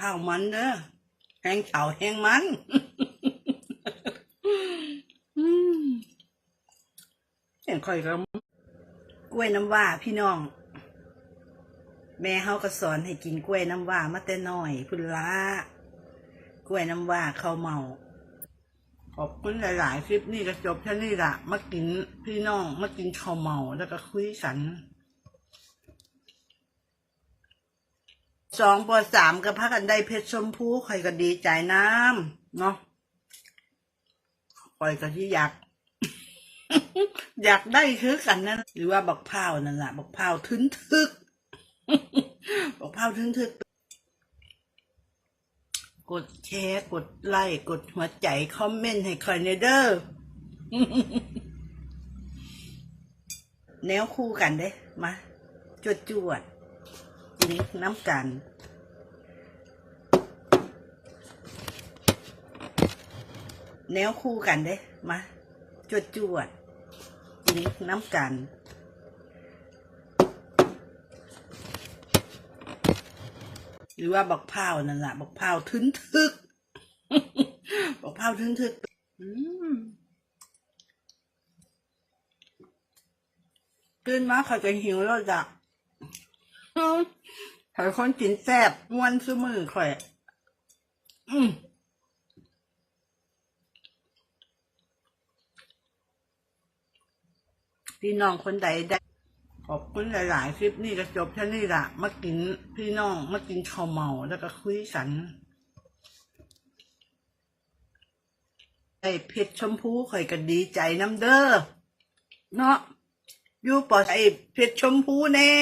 ข้าวมันเด้อแห้งเฉาแห้งมันเห็นค่อยก็กล้วยน้ำว้าพี่น้อง แม่เฮาก็สอนให้กินกล้วยน้ำว้ามาแต่น้อยพุ่นละกล้วยน้ำว้าเข้าเมา ขอบคุณหลาย ๆ คลิปนี่ก็จบแค่นี้ละมากินพี่น้อง มากินข้าวเมาแล้วก็คุยกัน สองปสามกับพักกันได้เพชรชมพูข่อยก็ดีใจน้ำเนาะข่อยก็ที่อยาก อยากได้คือกันนั่นหรือว่าบักพร้าวนั่นแหละบักพร้าทึนทึกบักพร้าทึนทึก กดแชร์กดไลค์กดหัวใจคอมเมนต์ให้ข่อยในเด้อแนวคู่กันเด้มาจวดจวด กินน้ำกันแนวคู่กันเด้ มา จวดจวดกินน้ำกัน หรือว่าบักพร้าวนั่นแหละบักพร้าวทึนทึกบักพร้าวทึนทึกตื่นมาข่อยก็หิวแล้วจ้ะ ข่อยคนกินแซ่บม้วนซื้อมือข่อย อืมพี่น้องคนใดได้ขอบคุณหลาย ๆ คลิปนี่ก็จบแค่นี้ละมากินพี่น้องมากินข้าวเมาแล้วก็คุยกันไอ้เพชรชมพูข่อยก็ดีใจน้ำเด้อเนาะอยู่ปอไอ้เพชรชมพูแน่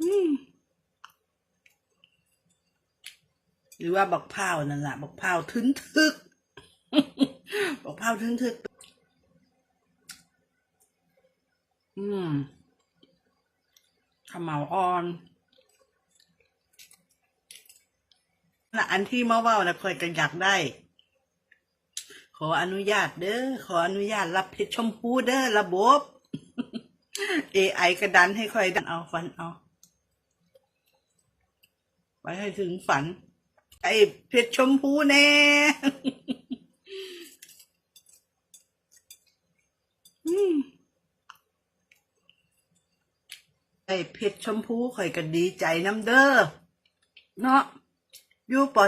อืม หรือว่าบักพร้าวนั่นแหละบักพร้าวทึนทึกบักพร้าวทึนทึก อืมขาวเหมาอ่อนนะอันที่มาเว่านะคอยกันอยากได้ ขออนุญาตเด้อขออนุญาตรับเพชรชมพูเด้อระบบ AI กระดันให้คอยดันเอาฝันเอา ไปให้ถึงฝัน ไอ้เพชรชมพูแน่ไอ้เพชรชมพูข่อยก็ดีใจน้ำเด้อเนาะอยู่ปอ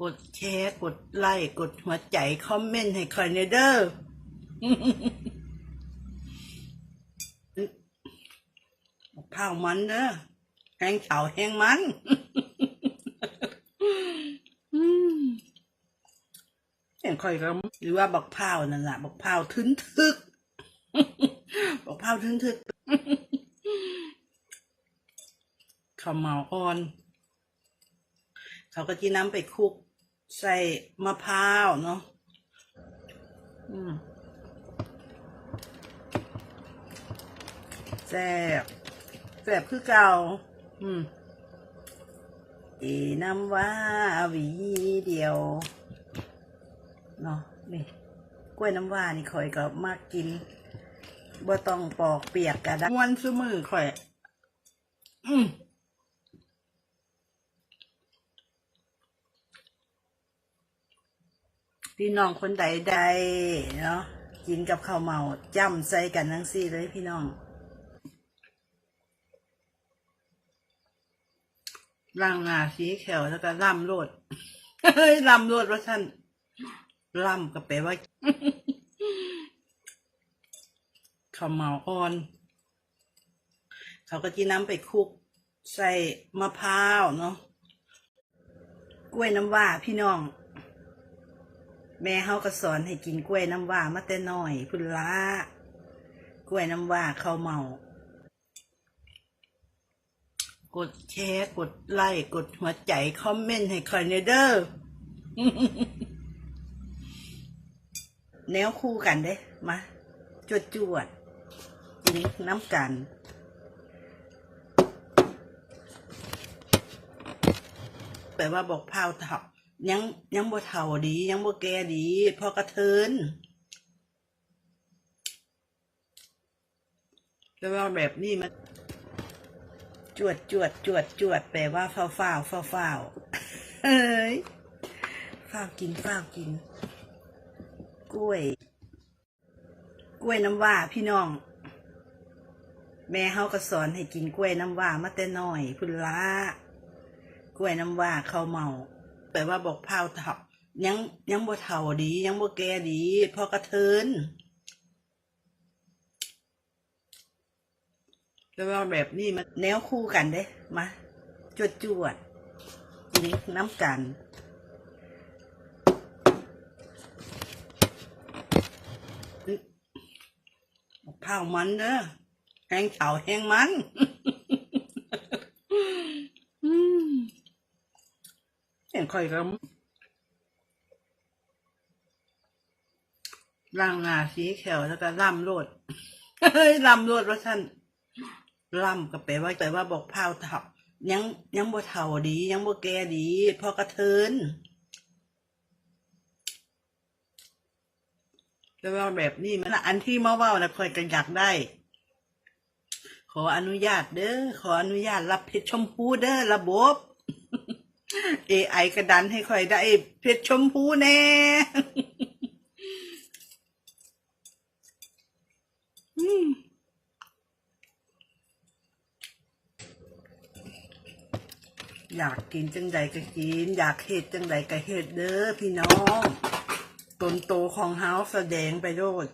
กดแชร์กดไลค์กดหัวใจ คอมเมนต์ให้ข่อยในเด้อบักพร้าวมันเด้อ แห้งเฉาแห้งมันอืมเห็นข่อยก็หรือว่าบักพร้าวนั่นแหละบักพร้าวทึนทึกบักพร้าวทึนทึกข้าวเหมาอ่อน เขาก็จีน้ำไปคลุก ใส่มะพร้าวเนาะอืมแซ่บแซ่บคือเก่า อืมอีน้ำว่าหวีเดียวเนาะนี่กล้วยน้ำว่านี่ข่อยก็มากกินบ่ต้องปอกเปียกกะได้ม้วนซื้อมือข่อย อืมพี่น้องคนใดใดเนาะกินกับข้าวเมาจ้ำใส่กันทั้งสี่เลยพี่น้อง ร่างหน้าสีแขวแล้วก็ล่ำโลดเฮ้ยล่ำโลดว่าท่านล่ำก็แปลว่าข้าวเมาอ่อน เขาก็จีน้ำไปคลุก ใส่มะพร้าวเนาะกล้วยน้ำว้าพี่น้อง แม่เขาก็สอนให้กินกล้วยน้ำว้ามาแต่น้อย พุ่นละกล้วยน้ำว้าข้าวเมา กดแชร์กดไลค์กดหัวใจ คอมเมนต์ให้คอยในเด้อแนวคู่กันเด้ มา จวดจวดๆกินน้ำกัน แปลว่าบอกพาวเถายังยังบ่เท่าดียังบ่แก่ดี พอกระเทินแต่ว่าแบบนี้มัน จวดจวดจวดจวดแปลว่าฟ้าวฟ้าวฟ้าวฟ้าเฮ้ยฟ้ากินฟ้ากิน กล้วย กล้วยน้ำว้าพี่น้อง แม่เฮาก็สอนให้กินกล้วยน้ำว้ามาแต่น้อยพุ่นละกล้วยน้ำว้าเขาเมา แปลว่าบอกพร้าเฒ่ายังยังบ่เฒ่าดี ยังบ่แก่ดีพอกระเทิน แต่ว่าแบบนี้มันแนวคู่กันเด้ มาจวดจวดๆกินน้ำกันเผาวมันเด้อแห้งเฉาแห้งมันเห็นค่อยก็ร่างหนาสีแขวแล้วก็ล่ำโลดเฮ้ยล่ำโลดว่าท่าน ล่ำก็แปลว่าแปลว่าบอกพร้าวเฒ่ายังยังบ่เฒ่าดี ยังบ่แก่ดี พอกระเทินแต่ว่าแบบนี้มันอันที่มาเว่านะคอยกันอยากได้ ขออนุญาตเด้อขออนุญาตรับเพชรชมพูเด้อระบบ AI กระดันให้คอยได้เพชรชมพูแน่ อืม อยากกินจังใดก็กิน อยากเฮ็ดจังใดก็เฮ็ดเด้อพี่น้องตนโตของเฮาแสดงไปโลด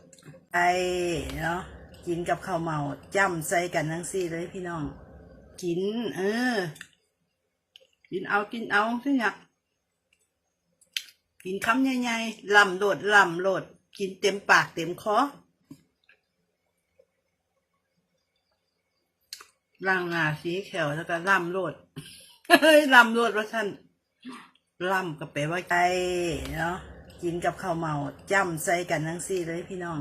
ไอเนาะกินกับข้าวเมาจ้ำใส่กันทั้งสี่เลยพี่น้อง กิน เออ กินเอากินเอาสิเนี่ยกินคำใหญ่ๆลำโลดลำโลดกินเต็มปากเต็มคอร่างหน้าสีแขวแล้วก็ล่ำโลด เฮ้ยล่ำโลดว่าท่านล่ำก็แปลว่าใจเนาะกินกับข้าวเมาจ้ำใส่กันทั้งสี่เลยพี่น้อง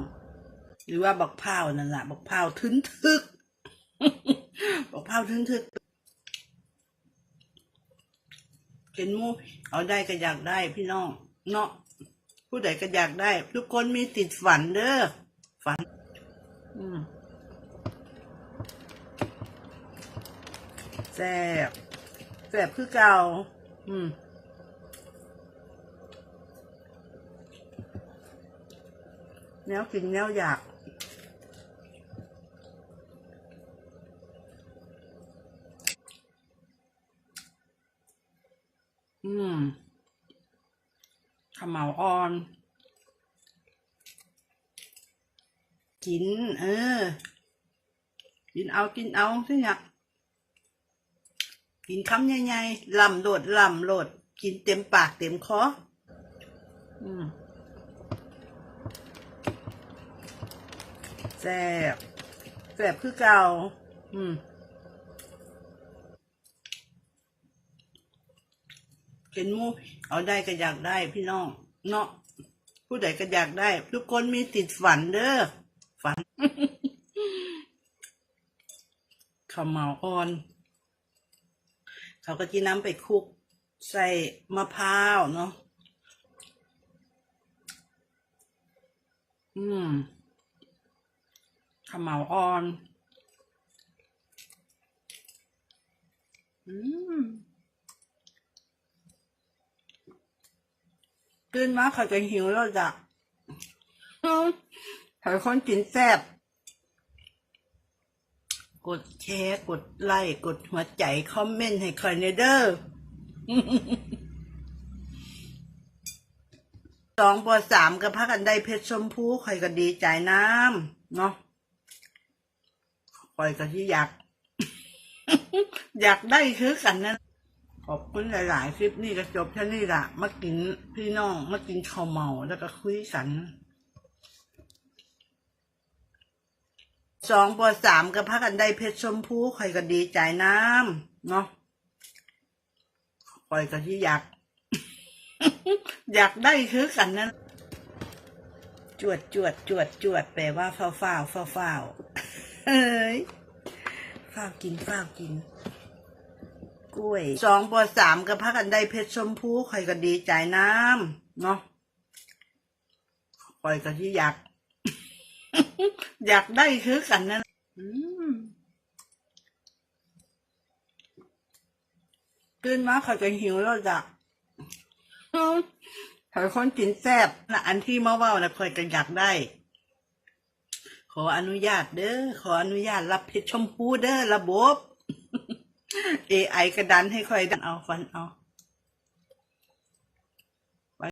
หรือว่าบักพร้าวนั่นแหละบักพร้าวทึนทึกบักพร้าวทึนทึกเห็นมูเอาได้ก็อยากได้พี่น้อง เนาะผู้ใดก็อยากได้ ทุกคนมีติดฝันเด้อฝัน อืมแซ่บ ซ่บคือเก่า อืมแนวกินแนวอยากอืมขาวเหมาอ่อน กิน เออ กินเอากินเอาสิเนี่ยกิ กินคำใหญ่ๆลำโลดลำโหลด กินเต็มปากเต็มคออืมแซ่บแซ่บคือเก่า อืมเห็นมูเอาได้ก็อยากได้พี่น้อง เนาะผู้ใดก็อยากได้ ทุกคนมีติดฝันเด้อฝันข้าวเหมาอ่อน เขาก็จีน้ำไปคลุก ใส่มะพร้าวเนาะอืมขาวเหมาอ่อน อืมกินมาเขาจะหิวแล้วจ้ะอืมถ้าคนกินแซ่บ กดแชร์กดไลค์กดหัวใจ คอมเมนต์ให้คอยในเด้อสองปอสามก็พักกันได้เพชรชมพูคอยก็ดีใจน้ำเนาะคอยก็ที่อยาก อยากได้คือกันนะขอบคุณหลาย ๆ คลิปนี่ก็จบแค่นี้ละมากินพี่น้องมากินข้าวเมาแล้วก็คุยกัน สองปอสามก็พักกันได้เพชรชมพูคอยก็ดีใจน้ำเนาะคอยก็ที่อยาก อยากได้คือกันนั้นจวดจวดจวดจวดแปลว่าฟ้าวฟ้าวฟ้าวฟ้าเฮ้ยฟ้ากินฟ้ากิน กล้วยสองปอสามก็พักกันได้เพชรชมพูคอยก็ดีใจน้ำเนาะคอยก็ที่อยาก อยากได้คือกันนั้นอืมตื่นมาเขาจะหิวแล้วจ้ะอืมถ้าคนกินแซ่บนะอันที่มาเว่านะคอยจะอยากได้ ขออนุญาตเด้อ ขออนุญาตรับเพชรชมพูเด้อระบบ AI กระดันให้คอยดันเอาฟันเอา